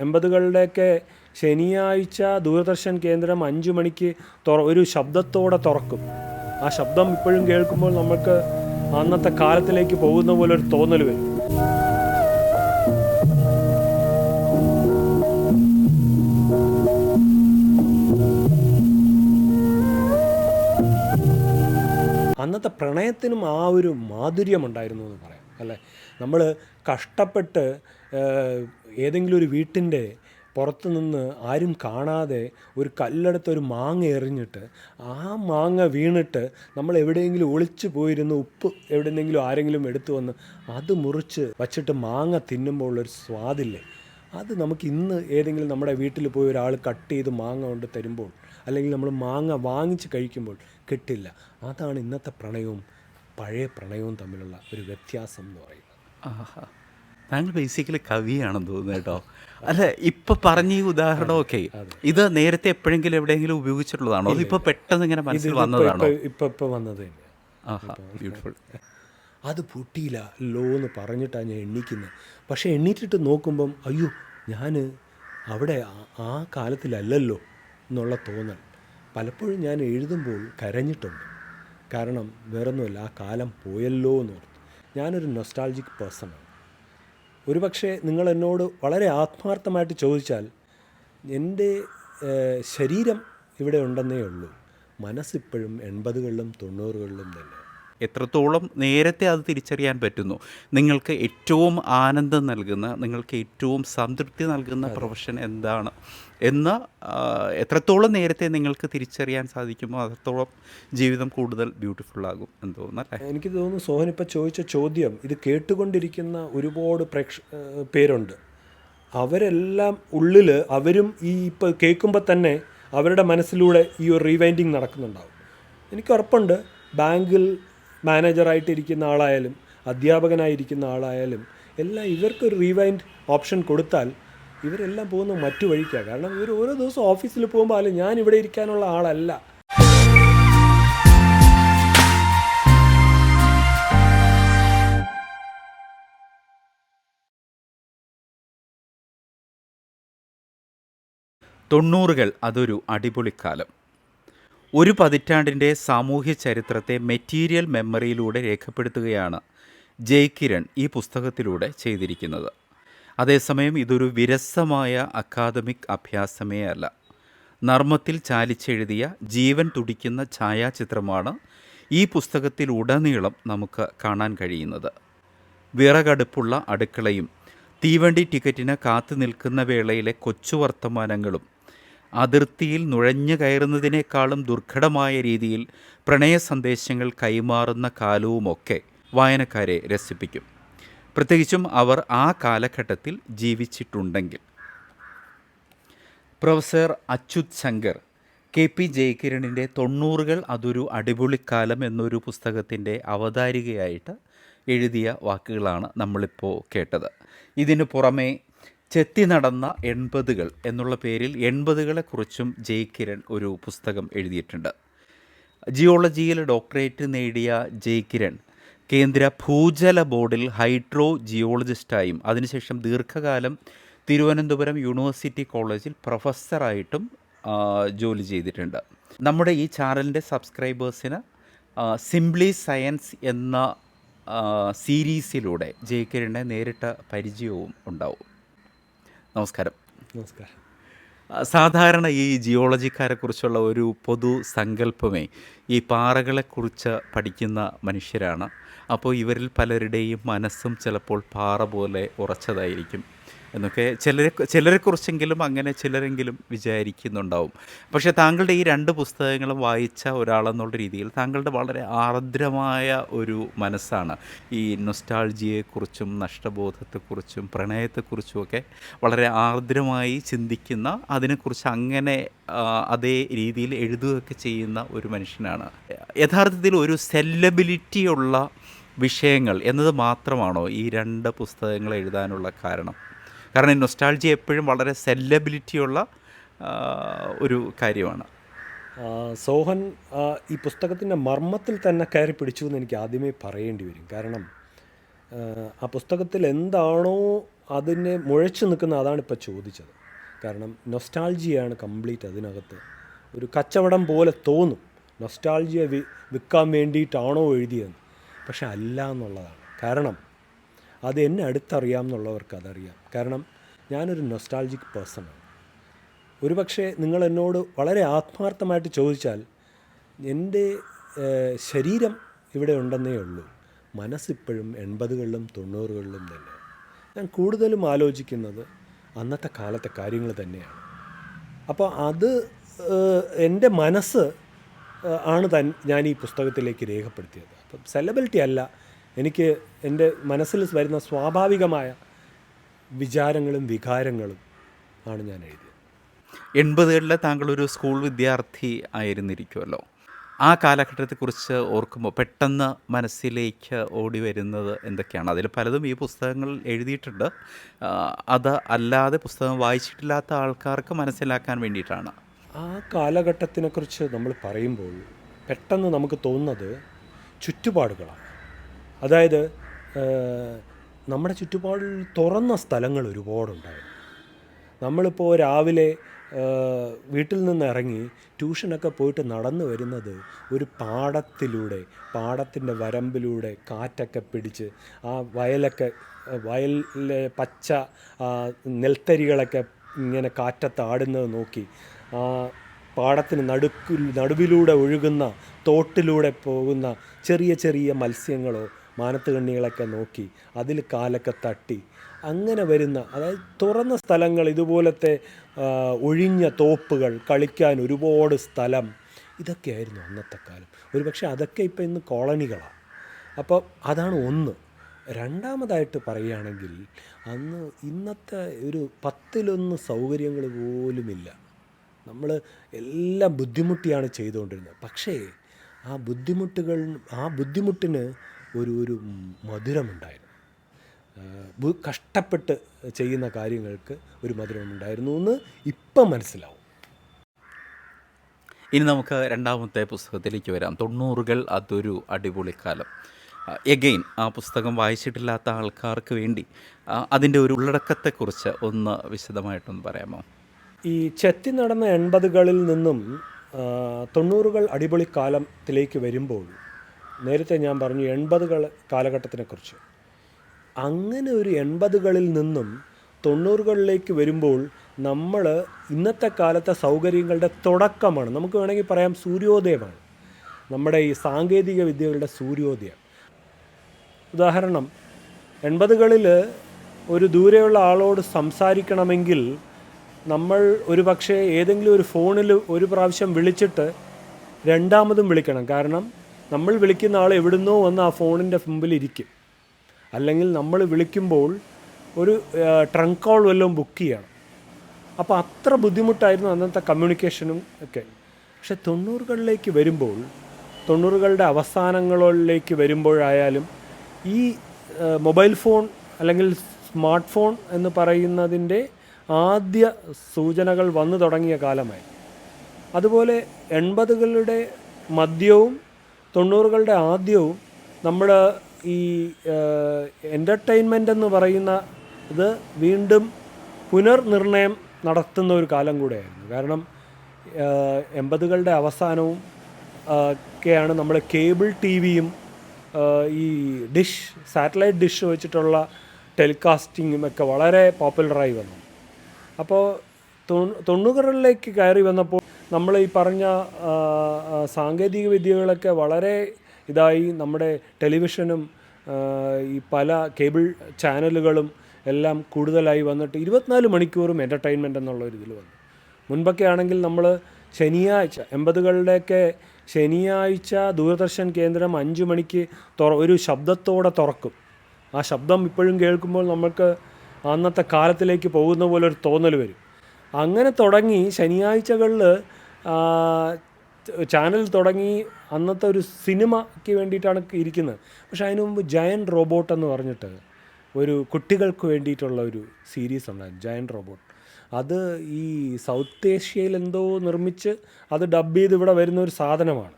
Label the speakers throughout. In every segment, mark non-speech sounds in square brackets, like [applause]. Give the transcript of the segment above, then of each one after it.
Speaker 1: എൺപതുകളുടെയൊക്കെ ശനിയാഴ്ച ദൂരദർശൻ കേന്ദ്രം അഞ്ചു മണിക്ക് തുറ ഒരു ശബ്ദത്തോടെ തുറക്കും. ആ ശബ്ദം ഇപ്പോഴും കേൾക്കുമ്പോൾ നമുക്ക് അന്നത്തെ കാലത്തിലേക്ക് പോകുന്ന പോലെ ഒരു തോന്നൽ വരും. അന്നത്തെ പ്രണയത്തിനും ആ ഒരു മാധുര്യമുണ്ടായിരുന്നു എന്ന് പറയാം അല്ലേ? നമ്മൾ കഷ്ടപ്പെട്ട് ഏതെങ്കിലും ഒരു വീട്ടിന്റെ പുറത്ത് നിന്ന് ആരും കാണാതെ ഒരു കല്ലെടുത്ത് ഒരു മാങ്ങ എറിഞ്ഞിട്ട് ആ മാങ്ങ വീണിട്ട് നമ്മൾ എവിടെയെങ്കിലും ഒളിച്ചു പോയിരുന്നു ഉപ്പ് എവിടെയെങ്കിലും ആരെങ്കിലും എടുത്തു വന്ന് അത് മുറിച്ച് വച്ചിട്ട് മാങ്ങ തിന്നുമ്പോൾ ഉള്ളൊരു സ്വാദില്ലേ? അത് നമുക്ക് ഇന്ന് ഏതെങ്കിലും നമ്മുടെ വീട്ടിൽ പോയി ഒരാൾ കട്ട് ചെയ്ത് മാങ്ങ കൊണ്ട് തരുമ്പോൾ അല്ലെങ്കിൽ നമ്മൾ മാങ്ങ വാങ്ങിച്ച് കഴിക്കുമ്പോൾ കിട്ടില്ല. അതാണ് ഇന്നത്തെ പ്രണയവും പഴയ പ്രണയവും തമ്മിലുള്ള ഒരു വ്യത്യാസം എന്ന് പറയുന്നത്.
Speaker 2: ആഹാ. താങ്കൾ ബേസിക്കലി കവിയാണെന്ന് തോന്നുന്നു കേട്ടോ. അല്ല ഇപ്പൊ പറഞ്ഞ ഈ ഉദാഹരണമൊക്കെ ഇത് നേരത്തെ എപ്പോഴെങ്കിലും എവിടെയെങ്കിലും ഉപയോഗിച്ചിട്ടുള്ളതാണോ? അത് ഇപ്പൊ പെട്ടെന്ന് ഇങ്ങനെ മനസ്സിൽ വന്നതാണോ?
Speaker 1: ഇപ്പൊ ഇപ്പൊ വന്നത്
Speaker 2: ബ്യൂട്ടിഫുൾ
Speaker 1: അത് പൊട്ടിയില്ല ലോ എന്ന് പറഞ്ഞിട്ടാണ് ഞാൻ എണ്ണിക്കുന്നത്. പക്ഷേ എണ്ണീറ്റിട്ട് നോക്കുമ്പം അയ്യോ ഞാൻ അവിടെ ആ- കാലത്തിലല്ലല്ലോ എന്നുള്ള തോന്നൽ. പലപ്പോഴും ഞാൻ എഴുതുമ്പോൾ കരഞ്ഞിട്ടുണ്ട്. കാരണം വേറൊന്നുമല്ല ആ കാലം പോയല്ലോ എന്ന് ഓർത്ത്. ഞാനൊരു നൊസ്റ്റാൾജിക് പേഴ്സണാണ് ഒരുപക്ഷെ നിങ്ങൾ എന്നോട് വളരെ ആത്മാർത്ഥമായിട്ട് ചോദിച്ചാൽ എന്റെ ശരീരം ഇവിടെ ഉണ്ടെന്നേ ഉള്ളൂ. മനസ്സിപ്പോഴും എൺപതുകളിലും തൊണ്ണൂറുകളിലും തന്നെ.
Speaker 2: എത്രത്തോളം നേരത്തെ അത് തിരിച്ചറിയാൻ പറ്റുന്നു? നിങ്ങൾക്ക് ഏറ്റവും ആനന്ദം നൽകുന്ന നിങ്ങൾക്ക് ഏറ്റവും സംതൃപ്തി നൽകുന്ന പ്രൊഫഷൻ എന്താണ്? എന്ന് എത്രത്തോളം നേരത്തെ നിങ്ങൾക്ക് തിരിച്ചറിയാൻ സാധിക്കുമോ അത്രത്തോളം ജീവിതം കൂടുതൽ ബ്യൂട്ടിഫുൾ ആകും എന്ന് തോന്നുന്നല്ലേ?
Speaker 1: എനിക്ക് തോന്നുന്നു സോഹൻ ഇപ്പം ചോദിച്ച ചോദ്യം ഇത് കേട്ടുകൊണ്ടിരിക്കുന്ന ഒരുപാട് പ്രേക്ഷ പേരുണ്ട്. അവരെല്ലാം ഉള്ളിൽ അവരും ഈ ഇപ്പോൾ കേൾക്കുമ്പോൾ തന്നെ അവരുടെ മനസ്സിലൂടെ ഈ ഒരു റീവൈൻഡിങ് നടക്കുന്നുണ്ടാവും. എനിക്ക് ഉറപ്പുണ്ട് ബാങ്കിൽ മാനേജറായിട്ടിരിക്കുന്ന ആളായാലും അധ്യാപകനായിരിക്കുന്ന ആളായാലും എല്ലാം ഇവർക്കൊരു റീവൈൻഡ് ഓപ്ഷൻ കൊടുത്താൽ ഇവരെല്ലാം പോകുന്നത് മറ്റു വഴിക്കാണ് കാരണം ഇവർ ഓരോ ദിവസം ഓഫീസിൽ പോകുമ്പോൾ അല്ല ഞാൻ ഇവിടെ ഇരിക്കാനുള്ള ആളല്ല.
Speaker 2: തൊണ്ണൂറുകൾ അതൊരു അടിപൊളിക്കാലം. ഒരു പതിറ്റാണ്ടിന്റെ സാമൂഹ്യ ചരിത്രത്തെ മെറ്റീരിയൽ മെമ്മറിയിലൂടെ രേഖപ്പെടുത്തുകയാണ് ജയ് കിരൺ ഈ പുസ്തകത്തിലൂടെ ചെയ്തിരിക്കുന്നത്. അതേസമയം ഇതൊരു വിരസമായ അക്കാദമിക് അഭ്യാസമേ അല്ല. നർമ്മത്തിൽ ചാലിച്ചെഴുതിയ ജീവൻ തുടിക്കുന്ന ഛായാചിത്രമാണ് ഈ പുസ്തകത്തിൽ പുസ്തകത്തിലുടനീളം നമുക്ക് കാണാൻ കഴിയുന്നത്. വിറകടുപ്പുള്ള അടുക്കളയും തീവണ്ടി ടിക്കറ്റിന് കാത്തു നിൽക്കുന്ന വേളയിലെ കൊച്ചു വർത്തമാനങ്ങളും അതിർത്തിയിൽ നുഴഞ്ഞു കയറുന്നതിനേക്കാളും ദുർഘടമായ രീതിയിൽ പ്രണയ സന്ദേശങ്ങൾ കൈമാറുന്ന കാലവുമൊക്കെ വായനക്കാരെ രസിപ്പിക്കും. പ്രത്യേകിച്ചും അവർ ആ കാലഘട്ടത്തിൽ ജീവിച്ചിട്ടുണ്ടെങ്കിൽ. Professor Achyut Shankar K P ജയകിരണിന്റെ തൊണ്ണൂറുകൾ അതൊരു അടിപൊളിക്കാലം എന്നൊരു പുസ്തകത്തിന്റെ അവതാരികയായിട്ട് എഴുതിയ വാക്കുകളാണ് നമ്മളിപ്പോൾ കേട്ടത്. ഇതിനു പുറമെ ചെത്തി നടന്ന എൺപതുകൾ എന്നുള്ള പേരിൽ എൺപതുകളെക്കുറിച്ചും ജയകിരൺ ഒരു പുസ്തകം എഴുതിയിട്ടുണ്ട്. ജിയോളജിയിൽ ഡോക്ടറേറ്റ് നേടിയ ജയ് കിരൺ കേന്ദ്ര ഭൂജല ബോർഡിൽ ഹൈഡ്രോ ജിയോളജിസ്റ്റായും അതിനുശേഷം ദീർഘകാലം തിരുവനന്തപുരം യൂണിവേഴ്സിറ്റി കോളേജിൽ പ്രൊഫസറായിട്ടും ജോലി ചെയ്തിട്ടുണ്ട്. നമ്മുടെ ഈ ചാനലിന്റെ സബ്സ്ക്രൈബേഴ്സിന് സിംപ്ലി സയൻസ് എന്ന സീരീസിലൂടെ ജെ കിരണിനെ നേരിട്ട പരിചയവും ഉണ്ടാവും. നമസ്കാരം.
Speaker 1: നമസ്കാരം.
Speaker 2: സാധാരണ ഈ ജിയോളജിക്കാരെക്കുറിച്ചുള്ള ഒരു പൊതു സങ്കല്പമേ ഈ പാറകളെക്കുറിച്ച് പഠിക്കുന്ന മനുഷ്യരാണ്. അപ്പോൾ ഇവരിൽ പലരുടെയും മനസ്സും ചിലപ്പോൾ പാറ പോലെ ഉറച്ചതായിരിക്കും. എന്നൊക്കെ ചിലരെ ചിലരെക്കുറിച്ചെങ്കിലും അങ്ങനെ ചിലരെങ്കിലും വിചാരിക്കുന്നുണ്ടാവും. പക്ഷേ താങ്കളുടെ ഈ രണ്ട് പുസ്തകങ്ങളും വായിച്ച ഒരാളെന്നുള്ള രീതിയിൽ താങ്കളുടെ വളരെ ആർദ്രമായ ഒരു മനസ്സാണ്. ഈ നൊസ്റ്റാൾജിയെക്കുറിച്ചും നഷ്ടബോധത്തെക്കുറിച്ചും പ്രണയത്തെക്കുറിച്ചുമൊക്കെ വളരെ ആർദ്രമായി ചിന്തിക്കുന്ന അതിനെക്കുറിച്ച് അങ്ങനെ അതേ രീതിയിൽ എഴുതുകയൊക്കെ ചെയ്യുന്ന ഒരു മനുഷ്യനാണ്. യഥാർത്ഥത്തിൽ ഒരു സെല്ലബിലിറ്റിയുള്ള വിഷയങ്ങൾ എന്നത് മാത്രമാണോ ഈ രണ്ട് പുസ്തകങ്ങൾ എഴുതാനുള്ള കാരണം? കാരണം ഈ നൊസ്റ്റാൾജി എപ്പോഴും വളരെ സെല്ലബിലിറ്റിയുള്ള ഒരു കാര്യമാണ്.
Speaker 1: സോഹൻ ഈ പുസ്തകത്തിന്റെ മർമ്മത്തിൽ തന്നെ കയറി പിടിച്ചു എന്ന് എനിക്ക് ആദ്യമേ പറയേണ്ടി വരും. കാരണം ആ, പുസ്തകത്തിൽ എന്താണോ അതിനെ മുഴച്ചു നിൽക്കുന്ന അതാണ് ഇപ്പോൾ ചോദിച്ചത്. കാരണം നൊസ്റ്റാൾജിയാണ് കംപ്ലീറ്റ് അതിനകത്ത്. ഒരു കച്ചവടം പോലെ തോന്നും. നൊസ്റ്റാൾജിയെ വിൽക്കാൻ വേണ്ടിയിട്ടാണോ എഴുതിയത് പക്ഷെ അല്ല എന്നുള്ളതാണ്. കാരണം അത് എന്നെ അടുത്തറിയാം എന്നുള്ളവർക്ക് അതറിയാം. കാരണം ഞാനൊരു നൊസ്റ്റാൾജിക് പേഴ്സണാണ് ഒരുപക്ഷെ നിങ്ങൾ എന്നോട് വളരെ ആത്മാർത്ഥമായിട്ട് ചോദിച്ചാൽ എന്റെ ശരീരം ഇവിടെ ഉണ്ടെന്നേ ഉള്ളൂ. മനസ്സിപ്പോഴും എൺപതുകളിലും തൊണ്ണൂറുകളിലും തന്നെ. ഞാൻ കൂടുതലും ആലോചിക്കുന്നത് അന്നത്തെ കാലത്തെ കാര്യങ്ങൾ തന്നെയാണ്. അപ്പോൾ അത് എന്റെ മനസ്സ് ആണ് തൻ ഞാൻ ഈ പുസ്തകത്തിലേക്ക് രേഖപ്പെടുത്തിയത്. അപ്പം സെലിബ്രിറ്റി അല്ല എനിക്ക് എന്റെ മനസ്സിൽ വരുന്ന സ്വാഭാവികമായ വിചാരങ്ങളും വികാരങ്ങളും ആണ് ഞാൻ എഴുതിയത്.
Speaker 2: എൺപതുകളിലെ താങ്കളൊരു സ്കൂൾ വിദ്യാർത്ഥി ആയിരുന്നിരിക്കുമല്ലോ ആ കാലഘട്ടത്തെക്കുറിച്ച് ഓർക്കുമ്പോൾ പെട്ടെന്ന് മനസ്സിലേക്ക് ഓടി വരുന്നത് എന്തൊക്കെയാണ്? അതിൽ പലതും ഈ പുസ്തകങ്ങൾ എഴുതിയിട്ടുണ്ട്. അത് അല്ലാതെ പുസ്തകം വായിച്ചിട്ടില്ലാത്ത ആൾക്കാർക്ക് മനസ്സിലാക്കാൻ വേണ്ടിയിട്ടാണ്.
Speaker 1: ആ കാലഘട്ടത്തിനെക്കുറിച്ച് നമ്മൾ പറയുമ്പോൾ പെട്ടെന്ന് നമുക്ക് തോന്നുന്നത് ചുറ്റുപാടുകളാണ്. അതായത് നമ്മുടെ ചുറ്റുപാടിൽ തുറന്ന സ്ഥലങ്ങൾ ഒരുപാടുണ്ടായിരുന്നു നമ്മളിപ്പോൾ രാവിലെ വീട്ടിൽ നിന്ന് ഇറങ്ങി ട്യൂഷനൊക്കെ പോയിട്ട് നടന്നു വരുന്നത് ഒരു പാടത്തിലൂടെ പാടത്തിന്റെ വരമ്പിലൂടെ കാറ്റൊക്കെ പിടിച്ച് ആ വയലൊക്കെ വയലിലെ പച്ച നെൽത്തരികളൊക്കെ ഇങ്ങനെ കാറ്റത്ത് ആടുന്നത് നോക്കി ആ പാടത്തിന് നടുക്കിൽ നടുവിലൂടെ ഒഴുകുന്ന തോട്ടിലൂടെ പോകുന്ന ചെറിയ ചെറിയ മത്സ്യങ്ങളോ മാനത്ത് കണ്ണികളൊക്കെ നോക്കി അതിൽ കാലൊക്കെ തട്ടി. അങ്ങനെ വരുന്ന അതായത് തുറന്ന സ്ഥലങ്ങൾ ഇതുപോലത്തെ ഒഴിഞ്ഞ തോപ്പുകൾ കളിക്കാൻ ഒരുപാട് സ്ഥലം ഇതൊക്കെയായിരുന്നു അന്നത്തെ കാലം. ഒരു പക്ഷേ അതൊക്കെ ഇപ്പം ഇന്ന് കോളനികളാണ് അപ്പോൾ അതാണ് ഒന്ന്. രണ്ടാമതായിട്ട് പറയുകയാണെങ്കിൽ അന്ന് ഇന്നത്തെ ഒരു പത്തിലൊന്ന് സൗകര്യങ്ങൾ പോലുമില്ല. നമ്മൾ എല്ലാം ബുദ്ധിമുട്ടിയാണ് ചെയ്തുകൊണ്ടിരുന്നത്. പക്ഷേ ആ ബുദ്ധിമുട്ടുകൾ ആ ബുദ്ധിമുട്ടിന് ഒരു ഒരു മധുരമുണ്ടായിരുന്നു. കഷ്ടപ്പെട്ട് ചെയ്യുന്ന കാര്യങ്ങൾക്ക് ഒരു മധുരമുണ്ടായിരുന്നു എന്ന് ഇപ്പം മനസ്സിലാവും.
Speaker 2: ഇനി നമുക്ക് രണ്ടാമത്തെ പുസ്തകത്തിലേക്ക് വരാം. തൊണ്ണൂറുകൾ അതൊരു അടിപൊളിക്കാലം എഗെയിൻ ആ പുസ്തകം വായിച്ചിട്ടില്ലാത്ത ആൾക്കാർക്ക് വേണ്ടി അതിന്റെ ഒരു ഉള്ളടക്കത്തെക്കുറിച്ച് ഒന്ന് വിശദമായിട്ടൊന്ന് പറയാമോ?
Speaker 1: ഈ ചെത്തി നടന്ന എൺപതുകളിൽ നിന്നും തൊണ്ണൂറുകൾ അടിപൊളി കാലത്തിലേക്ക് വരുമ്പോൾ നേരത്തെ ഞാൻ പറഞ്ഞു എൺപതുകൾ കാലഘട്ടത്തിനെക്കുറിച്ച്. അങ്ങനെ ഒരു എൺപതുകളിൽ നിന്നും തൊണ്ണൂറുകളിലേക്ക് വരുമ്പോൾ നമ്മൾ ഇന്നത്തെ കാലത്തെ സൗകര്യങ്ങളുടെ തുടക്കമാണ്. നമുക്ക് വേണമെങ്കിൽ പറയാം സൂര്യോദയമാണ്. നമ്മുടെ ഈ സാങ്കേതിക വിദ്യകളുടെ സൂര്യോദയം. ഉദാഹരണം എൺപതുകളിൽ ഒരു ദൂരെയുള്ള ആളോട് സംസാരിക്കണമെങ്കിൽ നമ്മൾ ഒരു പക്ഷേ ഏതെങ്കിലും ഒരു ഫോണിൽ ഒരു പ്രാവശ്യം വിളിച്ചിട്ട് രണ്ടാമതും വിളിക്കണം. കാരണം നമ്മൾ വിളിക്കുന്ന ആൾ എവിടുന്നോ വന്ന് ആ ഫോണിന്റെ മുമ്പിൽ ഇരിക്കും. അല്ലെങ്കിൽ നമ്മൾ വിളിക്കുമ്പോൾ ഒരു ട്രങ്ക് കോൾ വല്ലതും ബുക്ക് ചെയ്യണം. അപ്പോൾ അത്ര ബുദ്ധിമുട്ടായിരുന്നു അന്നത്തെ കമ്മ്യൂണിക്കേഷനും ഒക്കെ. പക്ഷെ തൊണ്ണൂറുകളിലേക്ക് വരുമ്പോൾ തൊണ്ണൂറുകളുടെ അവസാനങ്ങളിലേക്ക് വരുമ്പോഴായാലും ഈ മൊബൈൽ ഫോൺ അല്ലെങ്കിൽ സ്മാർട്ട് ഫോൺ എന്ന് പറയുന്നതിന്റെ ആദ്യ സൂചനകൾ വന്നു തുടങ്ങിയ കാലമായി. അതുപോലെ എൺപതുകളുടെ മധ്യവും തൊണ്ണൂറുകളുടെ ആദ്യവും നമ്മൾ ഈ എന്റർടൈൻമെന്റ് എന്ന് പറയുന്ന ഇത് വീണ്ടും പുനർനിർണയം നടത്തുന്ന ഒരു കാലം കൂടെയായിരുന്നു. കാരണം എൺപതുകളുടെ അവസാനവും ഒക്കെയാണ് നമ്മൾ കേബിൾ ടി വിയും ഈ ഡിഷ് സാറ്റലൈറ്റ് ഡിഷ് വെച്ചിട്ടുള്ള ടെലികാസ്റ്റിങ്ങും ഒക്കെ വളരെ പോപ്പുലറായി വന്നു അപ്പോൾ തൊണ്ണൂറുകളിലേക്ക് കയറി വന്നപ്പോൾ നമ്മൾ ഈ പറഞ്ഞ സാങ്കേതിക വിദ്യകളൊക്കെ വളരെ ഇതായി. നമ്മുടെ ടെലിവിഷനും ഈ പല കേബിൾ ചാനലുകളും എല്ലാം കൂടുതലായി വന്നിട്ട് ഇരുപത്തിനാല് മണിക്കൂറും എന്റർടൈൻമെന്റ് എന്നുള്ള ഒരു ഇതിൽ വന്നു. മുൻപൊക്കെ ആണെങ്കിൽ നമ്മൾ ശനിയാഴ്ച എൺപതുകളുടെയൊക്കെ ശനിയാഴ്ച ദൂരദർശൻ കേന്ദ്രം അഞ്ച് മണിക്ക് തുറ ഒരു ശബ്ദത്തോടെ തുറക്കും. ആ ശബ്ദം ഇപ്പോഴും കേൾക്കുമ്പോൾ നമുക്ക് അന്നത്തെ കാലത്തിലേക്ക് പോകുന്ന പോലെ ഒരു തോന്നൽ വരും. അങ്ങനെ തുടങ്ങി ശനിയാഴ്ചകളിൽ ചാനൽ തുടങ്ങി അന്നത്തെ ഒരു സിനിമയ്ക്ക് വേണ്ടിയിട്ടാണ് ഇരിക്കുന്നത്. പക്ഷെ അതിനു മുമ്പ് ജയൻ റോബോട്ട് എന്ന് പറഞ്ഞിട്ട് ഒരു കുട്ടികൾക്ക് വേണ്ടിയിട്ടുള്ള ഒരു സീരീസ് ഉണ്ടായിരുന്നു ജയൻ റോബോട്ട് അത് ഈ സൗത്ത് ഏഷ്യയിൽ എന്തോ നിർമ്മിച്ച് അത് ഡബ് ചെയ്ത് ഇവിടെ വരുന്ന ഒരു സാധനമാണ്.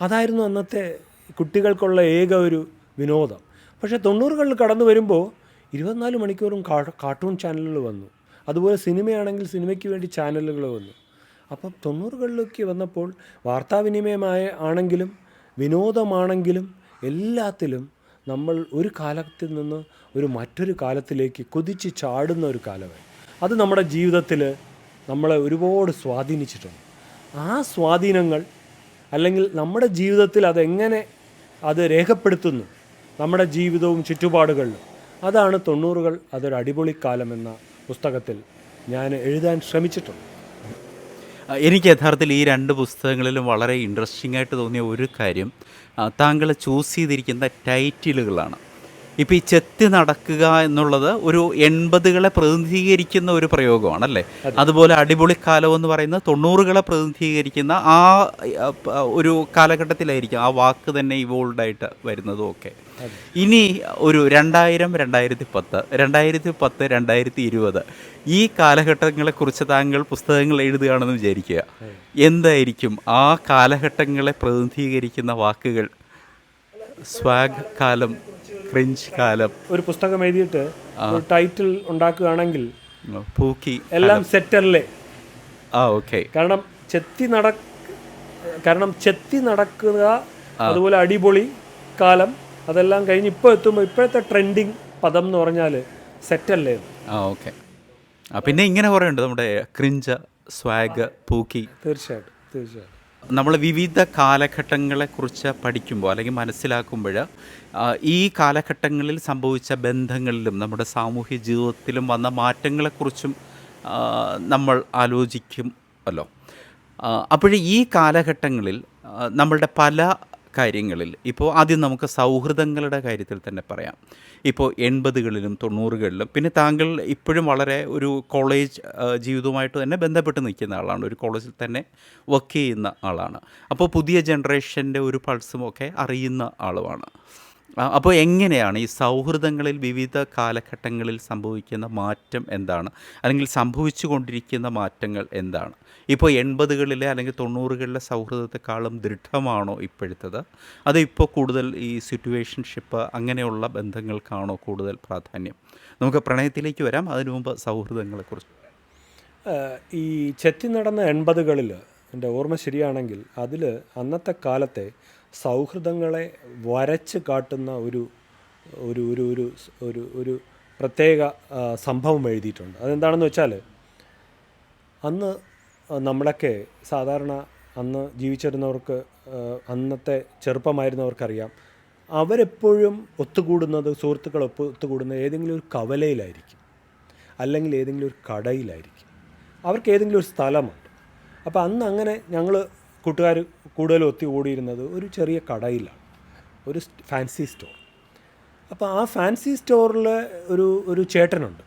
Speaker 1: അതായിരുന്നു അന്നത്തെ കുട്ടികൾക്കുള്ള ഏക ഒരു വിനോദം. പക്ഷേ തൊണ്ണൂറുകളിൽ കടന്നു വരുമ്പോൾ ഇരുപത്തിനാല് മണിക്കൂറും കാർട്ടൂൺ ചാനലുകൾ വന്നു. അതുപോലെ സിനിമയാണെങ്കിൽ സിനിമയ്ക്ക് വേണ്ടി ചാനലുകൾ വന്നു. അപ്പം തൊണ്ണൂറുകളിലേക്ക് വന്നപ്പോൾ വാർത്താവിനിമയമായ ആണെങ്കിലും വിനോദമാണെങ്കിലും എല്ലാത്തിലും നമ്മൾ ഒരു കാലത്തിൽ നിന്ന് ഒരു മറ്റൊരു കാലത്തിലേക്ക് കുതിച്ച് ചാടുന്ന ഒരു കാലമായി അത് നമ്മുടെ ജീവിതത്തിൽ നമ്മളെ ഒരുപാട് സ്വാധീനിച്ചിട്ടുണ്ട്. ആ സ്വാധീനങ്ങൾ അല്ലെങ്കിൽ നമ്മുടെ ജീവിതത്തിൽ അതെങ്ങനെ അത് രേഖപ്പെടുത്തുന്നു? നമ്മുടെ ജീവിതവും ചുറ്റുപാടുകളിലും. അതാണ് തൊണ്ണൂറുകൾ അതൊരു അടിപൊളി കാലമെന്ന പുസ്തകത്തിൽ ഞാൻ എഴുതാൻ ശ്രമിച്ചിട്ടുണ്ട്.
Speaker 2: എനിക്ക് യഥാർത്ഥത്തിൽ ഈ രണ്ട് പുസ്തകങ്ങളിലും വളരെ ഇൻട്രസ്റ്റിംഗ് ആയിട്ട് തോന്നിയ ഒരു കാര്യം താങ്കൾ ചൂസ് ചെയ്തിരിക്കുന്ന ടൈറ്റിലുകളാണ് ഇപ്പോൾ ഈ ചെത്തി നടക്കുക എന്നുള്ളത് ഒരു എൺപതുകളെ പ്രതിനിധീകരിക്കുന്ന ഒരു പ്രയോഗമാണല്ലേ അതുപോലെ അടിപൊളി കാലം എന്ന് പറയുന്നത് തൊണ്ണൂറുകളെ പ്രതിനിധീകരിക്കുന്ന ആ ഒരു കാലഘട്ടത്തിലായിരിക്കും ആ വാക്ക് തന്നെ ഇവോൾഡായിട്ട് ആയിട്ട് വരുന്നതും ഒക്കെ. ഇനി ഒരു രണ്ടായിരം രണ്ടായിരത്തി പത്ത് രണ്ടായിരത്തി പത്ത് രണ്ടായിരത്തി ഇരുപത് ഈ കാലഘട്ടങ്ങളെക്കുറിച്ച് താങ്കൾ പുസ്തകങ്ങൾ എഴുതുകയാണെന്ന് വിചാരിക്കുക. എന്തായിരിക്കും ആ കാലഘട്ടങ്ങളെ പ്രതിനിധീകരിക്കുന്ന വാക്കുകൾ? സ്വാഗ് കാലം ക്രിഞ്ച് കാലം
Speaker 1: ഒരു പുസ്തകം എഴുതിയിട്ട് ടൈറ്റിൽ ഉണ്ടാക്കുകയാണെങ്കിൽ
Speaker 2: പൂക്കി
Speaker 1: എല്ലാം സെറ്ററിലെ
Speaker 2: ആ ഓക്കെ.
Speaker 1: കാരണം ചെത്തി നട കാരണം ചെത്തി നടക്കുക അതുപോലെ അടിപൊളി കാലം അതെല്ലാം കഴിഞ്ഞ് ഇപ്പോൾ എത്തുമ്പോൾ ഇപ്പോഴത്തെ ട്രെൻഡിങ് പദം എന്ന് പറഞ്ഞാൽ സെറ്റല്ലേ
Speaker 2: ആ ഓക്കെ പിന്നെ ഇങ്ങനെ കുറേ ഉണ്ട്. നമ്മുടെ ക്രിഞ്ച സ്വാഗ് പൂക്കി
Speaker 1: തീർച്ചയായിട്ടും തീർച്ചയായിട്ടും.
Speaker 2: നമ്മൾ വിവിധ കാലഘട്ടങ്ങളെക്കുറിച്ച് പഠിക്കുമ്പോൾ അല്ലെങ്കിൽ മനസ്സിലാക്കുമ്പോൾ ഈ കാലഘട്ടങ്ങളിൽ സംഭവിച്ച ബന്ധങ്ങളിലും നമ്മുടെ സാമൂഹ്യ ജീവിതത്തിലും വന്ന മാറ്റങ്ങളെക്കുറിച്ചും നമ്മൾ ആലോചിക്കും അല്ലോ. അപ്പോൾ ഈ കാലഘട്ടങ്ങളിൽ നമ്മളുടെ പല കാര്യങ്ങളിൽ ഇപ്പോൾ ആദ്യം നമുക്ക് സൗഹൃദങ്ങളുടെ കാര്യത്തിൽ തന്നെ പറയാം. ഇപ്പോൾ എൺപതുകളിലും തൊണ്ണൂറുകളിലും പിന്നെ താങ്കൾ ഇപ്പോഴും വളരെ ഒരു കോളേജ് ജീവിതവുമായിട്ട് തന്നെ ബന്ധപ്പെട്ട് നിൽക്കുന്ന ആളാണ്. ഒരു കോളേജിൽ തന്നെ വർക്ക് ചെയ്യുന്ന ആളാണ്. അപ്പോൾ പുതിയ ജനറേഷന്റെ ഒരു പൾസും ഒക്കെ അറിയുന്ന ആളുമാണ്. അപ്പോൾ എങ്ങനെയാണ് ഈ സൗഹൃദങ്ങളിൽ വിവിധ കാലഘട്ടങ്ങളിൽ സംഭവിക്കുന്ന മാറ്റം എന്താണ്? അല്ലെങ്കിൽ സംഭവിച്ചു കൊണ്ടിരിക്കുന്ന മാറ്റങ്ങൾ എന്താണ്? ഇപ്പോൾ എൺപതുകളിലെ അല്ലെങ്കിൽ തൊണ്ണൂറുകളിലെ സൗഹൃദത്തെക്കാളും ദൃഢമാണോ ഇപ്പോഴത്തത്? അത് ഇപ്പോൾ കൂടുതൽ ഈ സിറ്റുവേഷൻഷിപ്പ് അങ്ങനെയുള്ള ബന്ധങ്ങൾക്കാണോ കൂടുതൽ പ്രാധാന്യം? നമുക്ക് പ്രണയത്തിലേക്ക് വരാം. അതിനു മുമ്പ് സൗഹൃദങ്ങളെക്കുറിച്ച്.
Speaker 1: ഈ ചെത്തി നടന്ന എൺപതുകളിൽ എന്റെ ഓർമ്മ ശരിയാണെങ്കിൽ അതിൽ അന്നത്തെ കാലത്തെ സൗഹൃദങ്ങളെ വരച്ച് കാട്ടുന്ന ഒരു ഒരു ഒരു ഒരു ഒരു ഒരു പ്രത്യേക സംഭവം എഴുതിയിട്ടുണ്ട്. അതെന്താണെന്ന് വെച്ചാൽ അന്ന് നമ്മളൊക്കെ സാധാരണ അന്ന് ജീവിച്ചിരുന്നവർക്ക് അന്നത്തെ ചെറുപ്പമായിരുന്നവർക്കറിയാം അവരെപ്പോഴും ഒത്തുകൂടുന്നത് സുഹൃത്തുക്കൾ ഒപ്പ് ഒത്തുകൂടുന്നത് ഏതെങ്കിലും ഒരു കവലയിലായിരിക്കും. അല്ലെങ്കിൽ ഏതെങ്കിലും ഒരു കടയിലായിരിക്കും. അവർക്ക് ഏതെങ്കിലും ഒരു സ്ഥലമുണ്ട്. അപ്പോൾ അന്ന് അങ്ങനെ ഞങ്ങൾ കൂട്ടുകാർ കൂടുതൽ ഒത്തുകൂടിയിരുന്നത് ഒരു ചെറിയ കടയിലാണ് ഒരു ഫാൻസി സ്റ്റോർ. അപ്പോൾ ആ ഫാൻസി സ്റ്റോറിൽ ഒരു ഒരു ചേട്ടനുണ്ട്.